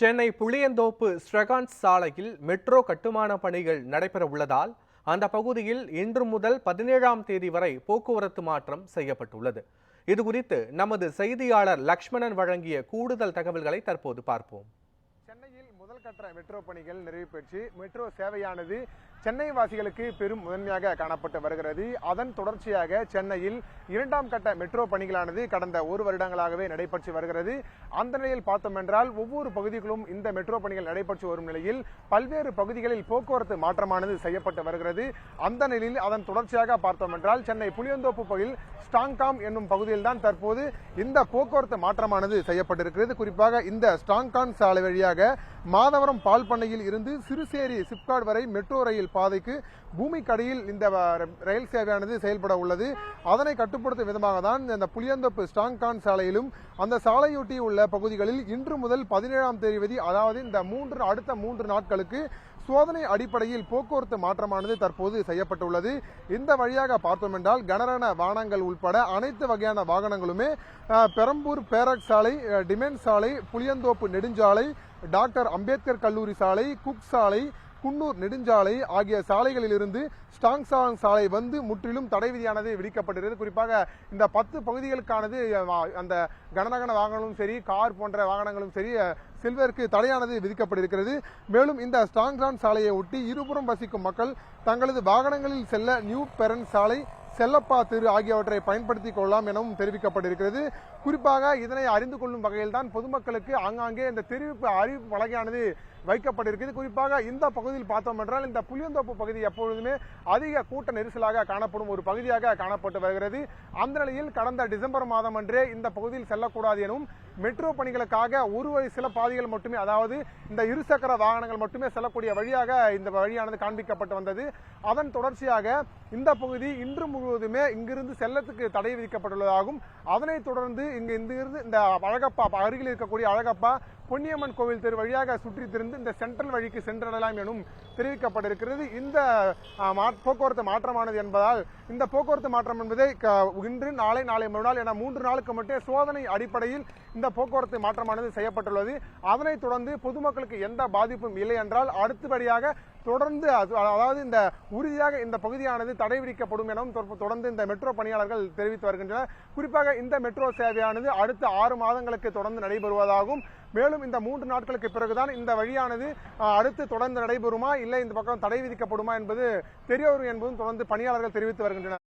சென்னை புளியந்தோப்பு ஸ்ரகான்ஸ் சாலையில் மெட்ரோ கட்டுமான பணிகள் நடைபெற உள்ளதால் அந்த பகுதியில் இன்று முதல் பதினேழாம் தேதி வரை போக்குவரத்து மாற்றம் செய்யப்பட்டுள்ளது. இதுகுறித்து நமது செய்தியாளர் லக்ஷ்மணன் வழங்கிய கூடுதல் தகவல்களை தற்போது பார்ப்போம். கட்ட மெட்ரோ பணிகள் நிறைவு பெற்று மெட்ரோ சேவையானது சென்னை வாசிகளுக்கு பெரும் முதன்மையாக காணப்பட்டு வருகிறது. அதன் தொடர்ச்சியாக சென்னையில் இரண்டாம் கட்ட மெட்ரோ பணிகளானது கடந்த ஒரு வருடங்களாகவே நடைபெற்று வருகிறது. அந்த நிலையில் பார்த்தோம் என்றால் ஒவ்வொரு பகுதிகளும் இந்த மெட்ரோ பணிகள் நடைபெற்று வரும் நிலையில் பல்வேறு பகுதிகளில் போக்குவரத்து மாற்றமானது செய்யப்பட்டு வருகிறது. அந்த நிலையில் அதன் தொடர்ச்சியாக பார்த்தோம் என்றால் சென்னை புளியந்தோப்பு பகுதியில் ஸ்டாங்காம் என்னும் பகுதியில் தான் தற்போது இந்த போக்குவரத்து மாற்றமானது செய்யப்பட்டிருக்கிறது. குறிப்பாக இந்த ஸ்டாங்கான் சாலை வழியாக மாதவரம் பால் பண்ணையில் இருந்து சிறுசேரி சிப்காட் வரை மெட்ரோ ரயில் பாதைக்கு பூமிக்கடியில் இந்த ரயில் சேவையானது செயல்பட உள்ளது. அதனை கட்டுப்படுத்தும் விதமாக தான் இந்த புளியந்தோப்பு ஸ்டாங்கான் சாலையிலும் அந்த சாலையொட்டி உள்ள பகுதிகளில் இன்று முதல் பதினேழாம் தேதி அதாவது இந்த மூன்று அடுத்த மூன்று நாட்களுக்கு சோதனை அடிப்படையில் போக்குவரத்து மாற்றமானது தற்போது செய்யப்பட்டுள்ளது. இந்த வழியாக பார்த்தோம் என்றால் கனரக வாகனங்கள் உட்பட அனைத்து வகையான வாகனங்களுமே பெரம்பூர் பேரக் சாலை டிமென் சாலை புளியந்தோப்பு நெடுஞ்சாலை டாக்டர் அம்பேத்கர் கல்லூரி சாலை குக் சாலை குன்னூர் நெடுஞ்சாலை ஆகிய சாலைகளிலிருந்து ஸ்டாங்சாங் சாலை வந்து முற்றிலும் தடை விதியானது விதிக்கப்பட்டிருக்கிறது. குறிப்பாக இந்த பத்து பகுதிகளுக்கானது அந்த கனரகன வாகனங்களும் சரி கார் போன்ற வாகனங்களும் சரி செல்வதற்கு தடையானது விதிக்கப்பட்டிருக்கிறது. மேலும் இந்த ஸ்டாங்சான் சாலையை ஒட்டி இருபுறம் வசிக்கும் மக்கள் தங்களது வாகனங்களில் செல்ல நியூ பெரன் சாலை செல்லப்பா தெரு ஆகியவற்றை பயன்படுத்திக் கொள்ளலாம் எனவும் தெரிவிக்கப்பட்டிருக்கிறது. குறிப்பாக இதனை அறிந்து கொள்ளும் வகையில் தான் பொதுமக்களுக்கு ஆங்காங்கே இந்த தெரிவிப்பு அறிவிப்பு பலகையானது வைக்கப்பட்டிருக்கிறது. குறிப்பாக இந்த பகுதியில் பார்த்தோம் என்றால் இந்த புளியந்தோப்பு பகுதி எப்பொழுதுமே அதிக கூட்ட நெரிசலாக காணப்படும் ஒரு பகுதியாக காணப்பட்டு வருகிறது. அந்த நிலையில் கடந்த டிசம்பர் மாதம் அன்றே இந்த பகுதியில் செல்லக்கூடாது எனவும் மெட்ரோ பணிகளுக்காக ஒரு சில பாதைகள் மட்டுமே அதாவது இந்த இருசக்கர வாகனங்கள் மட்டுமே செல்லக்கூடிய வழியாக இந்த வழியானது காண்பிக்கப்பட்டு வந்தது. அதன் தொடர்ச்சியாக இந்த பகுதி இன்று முழுவதுமே இங்கிருந்து செல்லத்துக்கு தடை விதிக்கப்பட்டுள்ளதாகவும் அதனைத் தொடர்ந்து இங்கு இங்கிருந்து இந்த அழகப்பா அருகில் இருக்கக்கூடிய அழகப்பா பொன்னியம்மன் கோவில் தெரு வழியாக சுற்றி திரிந்து இந்த சென்ட்ரல் வழிக்கு சென்றடையலாம் எனும் தெரிவிக்கப்பட்டிருக்கிறது. இந்த மா- போக்குவரத்து மாற்றமானது என்பதால் இந்த போக்குவரத்து மாற்றம் என்பதை இன்று நாளை நாளை மறுநாள் என மூன்று நாளுக்கு மட்டும் சோதனை அடிப்படையில் இந்த போக்குவரத்து மாற்றமானது செய்யப்பட்டுள்ளது. அதனைத் தொடர்ந்து பொதுமக்களுக்கு எந்த பாதிப்பும் இல்லை என்றால் அடுத்தபடியாக தொடர்ந்து அது- அதாவது இந்த உறுதியாக இந்த பகுதியானது தடை விதிக்கப்படும் எனவும் தொடர்ந்து இந்த மெட்ரோ பணியாளர்கள் தெரிவித்து வருகின்றனர். குறிப்பாக இந்த மெட்ரோ சேவையானது அடுத்த ஆறு மாதங்களுக்கு தொடர்ந்து நடைபெறுவதாகவும் மேலும் இந்த மூன்று நாட்களுக்கு பிறகுதான் இந்த வழியானது அடுத்து தொடர்ந்து நடைபெறுமா? இல்லை இந்த பக்கம் தடை விதிக்கப்படுமா என்பது தெரிய வரும் என்பதும் தொடர்ந்து பணியாளர்கள் தெரிவித்து வருகின்றனர்.